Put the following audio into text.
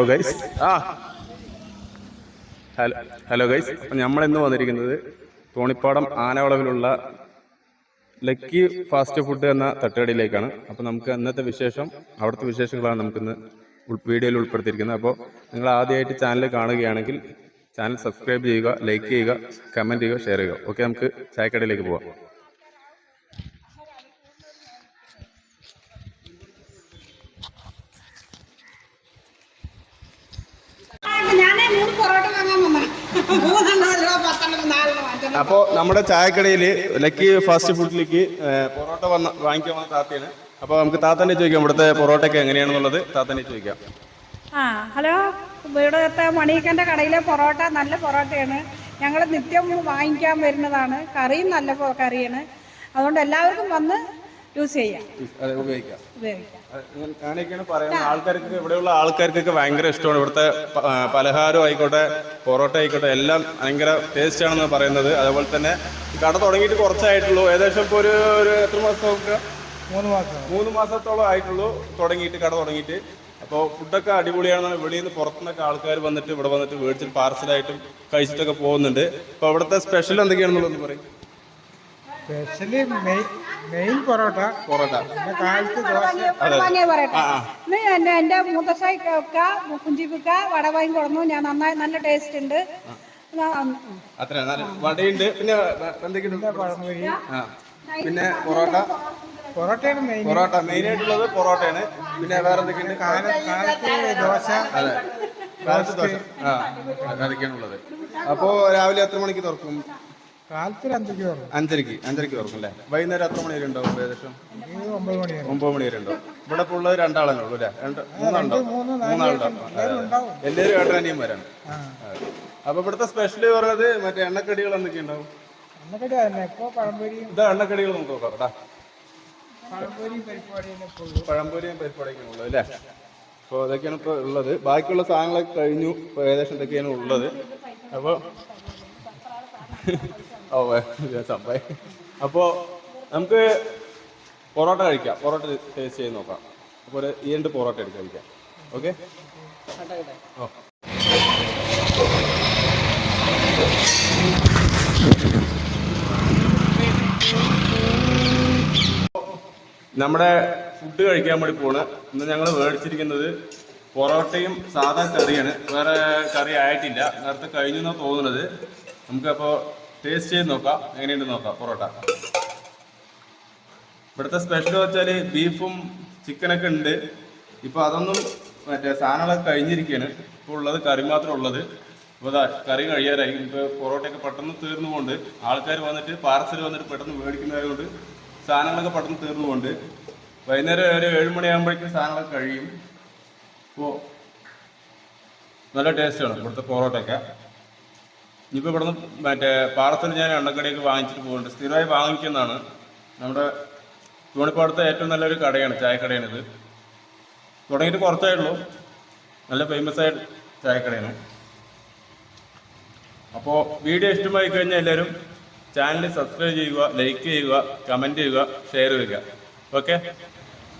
Hello guys ആ. Hello hello guys നമ്മൾ ഇന്ന് വന്നിരിക്കുന്നത് തോണിപ്പാടം ആനവളവിലുള്ള ലക്കി ഫാസ്റ്റ് ഫുഡ് എന്ന തട്ടുകടയിലേക്കാണ്. അപ്പോൾ നമുക്ക് ഇന്നത്തെ വിശേഷം അവിടുത്തെ വിശേഷങ്ങളാണ് നമുക്കിന്ന് വീഡിയോയിൽ ഉൾപ്പെടുത്തിയിരിക്കുന്നത്. അപ്പോൾ നിങ്ങൾ ആദ്യമായിട്ട് ചാനൽ കാണുകയാണെങ്കിൽ ചാനൽ സബ്സ്ക്രൈബ് ചെയ്യുക ലൈക്ക് ചെയ്യുക കമന്റ് ചെയ്യുക ഷെയർ ചെയ്യുക. ഓക്കെ നമുക്ക് ചായക്കടയിലേക്ക് പോവാം. അപ്പോൾ നമ്മുടെ ചായക്കടയിൽ ലക്കി ഫാസ്റ്റ് ഫുഡിലേക്ക് പൊറോട്ട വന്ന വാങ്ങിക്കാൻ വന്ന താത്തയാണ്. അപ്പോൾ നമുക്ക് താത്തനെ ചോദിക്കാം ഇവിടുത്തെ പൊറോട്ടയൊക്കെ എങ്ങനെയാണെന്നുള്ളത്. താത്തനെ ചോദിക്കാം. ആ ഹലോ. ഇവിടുത്തെ മണിക്കന്റെ കടയിലെ പൊറോട്ട നല്ല പൊറോട്ടയാണ്. ഞങ്ങൾ നിത്യം വാങ്ങിക്കാൻ വരുന്നതാണ്. കറിയും നല്ല കറിയാണ്. അതുകൊണ്ട് എല്ലാവർക്കും വന്ന് യൂസ് ചെയ്യാം. ഉപയോഗിക്കാം. ഞാനൊക്കെയാണ് പറയുന്നത് ആൾക്കാർക്ക് ഇവിടെയുള്ള ആൾക്കാർക്കൊക്കെ ഭയങ്കര ഇഷ്ടമാണ്. ഇവിടുത്തെ പലഹാരം ആയിക്കോട്ടെ പൊറോട്ട ആയിക്കോട്ടെ എല്ലാം ഭയങ്കര ടേസ്റ്റ് ആണെന്ന് പറയുന്നത്. അതുപോലെ തന്നെ കട തുടങ്ങിയിട്ട് കുറച്ചായിട്ടുള്ളൂ. ഏകദേശം ഇപ്പോൾ ഒരു ഒരു എത്ര മാസമൊക്കെ? മൂന്ന് മാസം. മൂന്ന് മാസത്തോളം ആയിട്ടുള്ളൂ തുടങ്ങിയിട്ട് കട തുടങ്ങിയിട്ട്. അപ്പോൾ ഫുഡൊക്കെ അടിപൊളിയാണ് വെളിയിൽ നിന്ന് പുറത്തുനിന്നൊക്കെ ആൾക്കാർ വന്നിട്ട് ഇവിടെ വന്നിട്ട് മേടിച്ചിട്ട് പാർസലായിട്ടും കഴിച്ചിട്ടൊക്കെ പോകുന്നുണ്ട്. അപ്പോൾ ഇവിടുത്തെ സ്പെഷ്യൽ എന്തൊക്കെയാണെന്നുള്ളത് പറയും. Specially main main parotta. Parotta. പിന്നെ കാലത്ത് ദോശ. വാങ്ങിയ പറയട്ടെ. ഇന്ന് എന്നെ എന്റെ മൂത്തശ്ശായിക്ക കുഞ്ചിപ്പിക്ക വട വാങ്ങി കൊടുന്നു. ഞാൻ നന്നായി നല്ല ടേസ്റ്റ് ഉണ്ട്. അത്ര വടയുണ്ട്. പിന്നെ എന്തൊക്കെയുണ്ട്? പഴംപൊരി. ആ. പിന്നെ പൊറോട്ട? പൊറോട്ടയാണ് മെയിൻ പൊറോട്ട മെയിൻ ആയിട്ടുള്ളത് പൊറോട്ടയാണ്. പിന്നെ വേറെ എന്തൊക്കെയുണ്ട്? കാല- കാലത്ത് ദോശ. അതെ. കാലത്ത് ദോശ. ആ അതൊക്കെയാണ് അപ്പോൾ രാവിലെ എത്ര മണിക്ക് തുറക്കും? അഞ്ചരക്ക് അഞ്ചരക്ക് തുറക്കും. അല്ലേ? വൈകുന്നേരം എത്ര മണി വരെ ഉണ്ടാവും ഏകദേശം? ഒമ്പത് മണി വരെ. ഉണ്ടാവും. ഇവിടെ ഇപ്പോൾ ഉള്ളത് രണ്ടാളല്ലേ ഉള്ളൂ അല്ലേ? രണ്ട് മൂന്നാളുണ്ടാവും. മൂന്നാളുണ്ടാവും. എല്ലാവരും ഏട്ടനിയന്മാരാണ് അപ്പൊ ഇവിടുത്തെ സ്പെഷ്യൽ പറഞ്ഞത് മറ്റേ എണ്ണക്കടികൾ എന്തൊക്കെ ഉണ്ടാവും? ഇതാ എണ്ണക്കടികൾ നമുക്ക് നോക്കാം. കേട്ടാ പഴംപൊരിയും പരിപ്പാടിയൊക്കെ ഉള്ളത് അല്ലേ? അപ്പോൾ ഇതൊക്കെയാണ് ഇപ്പോൾ ഉള്ളത്. ബാക്കിയുള്ള സാധനങ്ങളൊക്കെ കഴിഞ്ഞു. ഏകദേശം ഇതൊക്കെയാണ് ഉള്ളത്. അപ്പോൾ ഓ സംഭവം. അപ്പോൾ നമുക്ക് പൊറോട്ട കഴിക്കാം. പൊറോട്ട ടേസ്റ്റ് ചെയ്ത് നോക്കാം. അപ്പോൾ ഒരു ഈ രണ്ട് പൊറോട്ട എടുത്ത് കഴിക്കാം. ഓക്കെ നമ്മുടെ ഫുഡ് കഴിക്കാൻ വേണ്ടി പോണ്. ഇന്ന് ഞങ്ങൾ മേടിച്ചിരിക്കുന്നത് പൊറോട്ടയും സാധാ കറിയാണ്. വേറെ കറി ആയിട്ടില്ല. നേരത്തെ കഴിഞ്ഞു എന്നാണ് തോന്നുന്നത് നമുക്കപ്പോൾ ടേസ്റ്റ് ചെയ്ത് നോക്കാം. എങ്ങനെയുണ്ട് നോക്കാം പൊറോട്ട? ഇവിടുത്തെ സ്പെഷ്യൽ വെച്ചാൽ ബീഫും ചിക്കനൊക്കെ ഉണ്ട്. ഇപ്പോൾ അതൊന്നും മറ്റേ സാധനങ്ങളൊക്കെ കഴിഞ്ഞിരിക്കുകയാണ് ഇപ്പോൾ ഉള്ളത് കറി മാത്രമേ ഉള്ളത്. ഇപ്പോൾ അതാ കറി കഴിയാറായി. ഇപ്പോൾ പൊറോട്ടയൊക്കെ പെട്ടെന്ന് തീർന്നുകൊണ്ട് ആൾക്കാർ വന്നിട്ട് പാർസൽ വന്നിട്ട് പെട്ടെന്ന് മേടിക്കുന്നതായതുകൊണ്ട് സാധനങ്ങളൊക്കെ പെട്ടെന്ന് തീർന്നുകൊണ്ട് വൈകുന്നേരം ഒരു ഏഴ് മണിയാകുമ്പോഴേക്കും സാധനങ്ങളൊക്കെ കഴിയും. ഇപ്പോൾ നല്ല ടേസ്റ്റാണ് ഇവിടുത്തെ പൊറോട്ടയൊക്കെ. ഇനിയിപ്പോൾ ഇവിടുന്ന് മറ്റേ പാറത്തിൽ ഞാൻ എണ്ണക്കടയൊക്കെ വാങ്ങിച്ചിട്ട് പോകുന്നുണ്ട് സ്ഥിരമായി വാങ്ങിക്കുന്നതാണ്. നമ്മുടെ തൂണിപ്പാടത്തെ ഏറ്റവും നല്ലൊരു കടയാണ് ചായക്കടയാണിത്. തുടങ്ങിയിട്ട് ഉള്ളൂ. നല്ല ഫേമസ് ആയ ചായക്കടയാണ്. അപ്പോൾ വീഡിയോ ഇഷ്ടമായി കഴിഞ്ഞാൽ എല്ലാവരും ചാനൽ സബ്സ്ക്രൈബ് ചെയ്യുക ലൈക്ക് ചെയ്യുക കമന്റ് ചെയ്യുക ഷെയർ ചെയ്യുക. ഓക്കെ